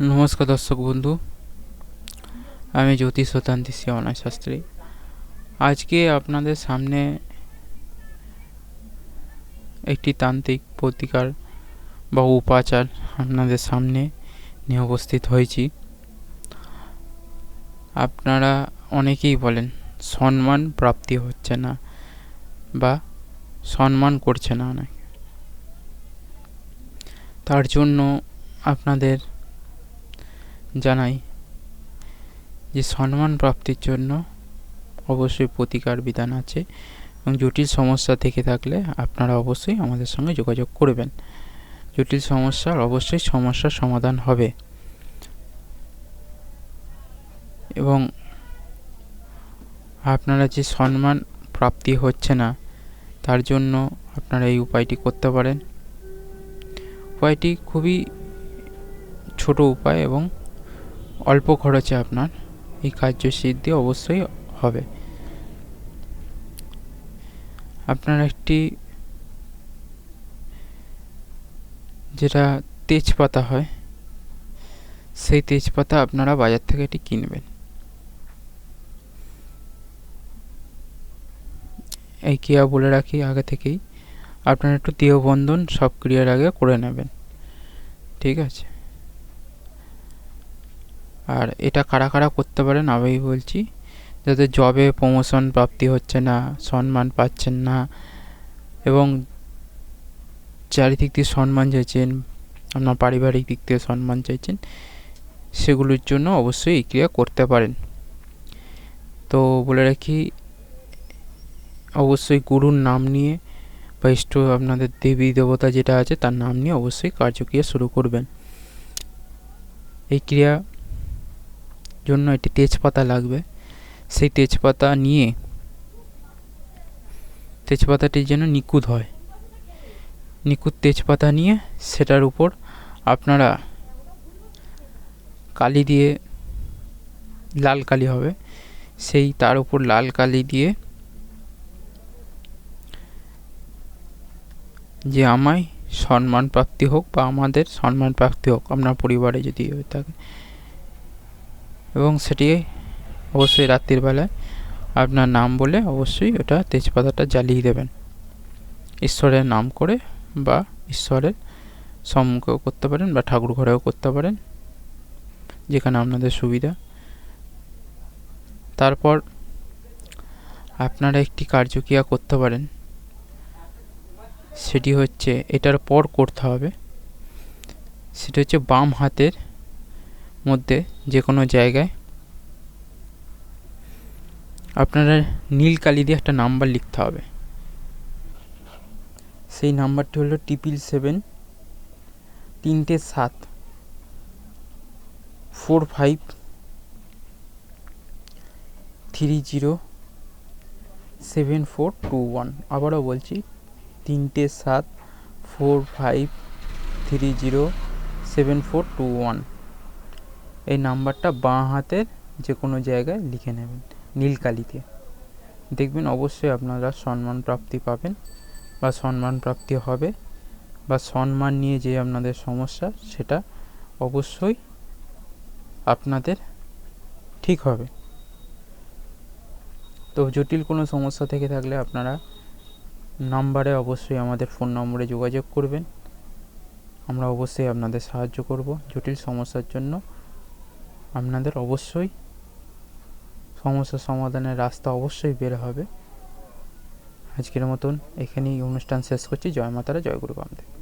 নমস্কার দর্শক বন্ধু। আমি জ্যোতিষ শতান্তি অনয় শাস্ত্রী। আজকে আপনাদের সামনে একটি তান্ত্রিক প্রতিকার বা উপাচার আপনাদের সামনে নিয়ে উপস্থিত হয়েছি। আপনারা অনেকেই বলেন, সম্মান প্রাপ্তি হচ্ছে না বা সম্মান করছে না অনেক। তার জন্য আপনাদের জানাই যে সম্মান প্রাপ্তির জন্য অবশ্যই প্রতিকার বিধান আছে এবং জটিল সমস্যা থেকে থাকলে আপনারা অবশ্যই আমাদের সঙ্গে যোগাযোগ করবেন। জটিল সমস্যার অবশ্যই সমস্যার সমাধান হবে। এবং আপনারা যে সম্মান প্রাপ্তি হচ্ছে না, তার জন্য আপনারা এই উপায়টি করতে পারেন। উপায়টি খুবই ছোট উপায় এবং অল্প খরচে আপনার এই কার্যসিদ্ধি অবশ্যই হবে। আপনার একটি যেটা তেজপাতা হয়, সেই তেজপাতা আপনারা বাজার থেকে এটি কিনবেন। এই ক্রিয়া বলে রাখি, আগে থেকেই আপনারা একটু দেহবন্ধন সব ক্রিয়ার আগে করে নেবেন। ঠিক আছে? আর এটা কারা কারা করতে পারেন আমি বলছি। যাদের জবে প্রমোশন প্রাপ্তি হচ্ছে না, সম্মান পাচ্ছেন না, এবং চারিদিক দিয়ে সম্মান চাইছেন, আপনার পারিবারিক দিক থেকে সম্মান চাইছেন, সেগুলোর জন্য অবশ্যই এই ক্রিয়া করতে পারেন। তো বলে রাখি, অবশ্যই গুরুর নাম নিয়ে বা ইষ্ট আপনাদের দেবী দেবতা যেটা আছে তার নাম নিয়ে অবশ্যই কার্যক্রিয়া শুরু করবেন। এই ক্রিয়া জন্য একটি তেজপাতা লাগবে। সেই তেজপাতা নিয়ে তেজপাতাটি যেন নিখুঁত হয়। নিখুঁত তেজপাতা নিয়ে সেটার উপর আপনারা কালি দিয়ে, লাল কালি হবে, সেই তার উপর লাল কালি দিয়ে যে আমায় সম্মান প্রাপ্তি হোক বা আমাদের সম্মান প্রাপ্তি হোক, আপনার পরিবারে যদি হয়ে থাকে এবং সেটি অবশ্যই রাত্রির বেলায় আপনার নাম বলে অবশ্যই ওটা তেজপাতাটা জ্বালিয়ে দেবেন। ঈশ্বরের নাম করে বা ঈশ্বরের সম্মুখেও করতে পারেন বা ঠাকুর ঘরেও করতে পারেন, যেখানে আপনাদের সুবিধা। তারপর আপনারা একটি কার্যক্রিয়া করতে পারেন। সেটি হচ্ছে, এটার পর করতে হবে। সেটা হচ্ছে বাম হাতের মধ্যে যে কোনো জায়গায়। আপনারা নীল কালি দিয়ে একটা নাম্বার লিখতে হবে। সেই নাম্বারটি হলো ট্রিপল সেভেন তিনটে সাত four five three zero seven four two one আবারও বলছি, তিনটে সাত four five three zero seven four two one এই নাম্বারটা বাঁ হাতের যে কোনো জায়গায় লিখে নেবেন নীল কালিতে দেখবেন অবশ্যই আপনারা সম্মান প্রাপ্তি পাবেন বা সম্মান প্রাপ্তি হবে বা সম্মান নিয়ে যে আপনাদের সমস্যা সেটা অবশ্যই আপনাদের ঠিক হবে। তো জটিল কোনো সমস্যা থেকে থাকলে আপনারা নাম্বারে অবশ্যই আমাদের ফোন নম্বরে যোগাযোগ করবেন। আমরা অবশ্যই আপনাদের সাহায্য করব জটিল সমস্যার জন্য। আপনাদের অবশ্যই সমস্যা সমাধানের রাস্তা অবশ্যই বের হবে। আজকের মতন এখানেই অনুষ্ঠান শেষ করছি। জয় মাতারা, জয় গুরু বামদেব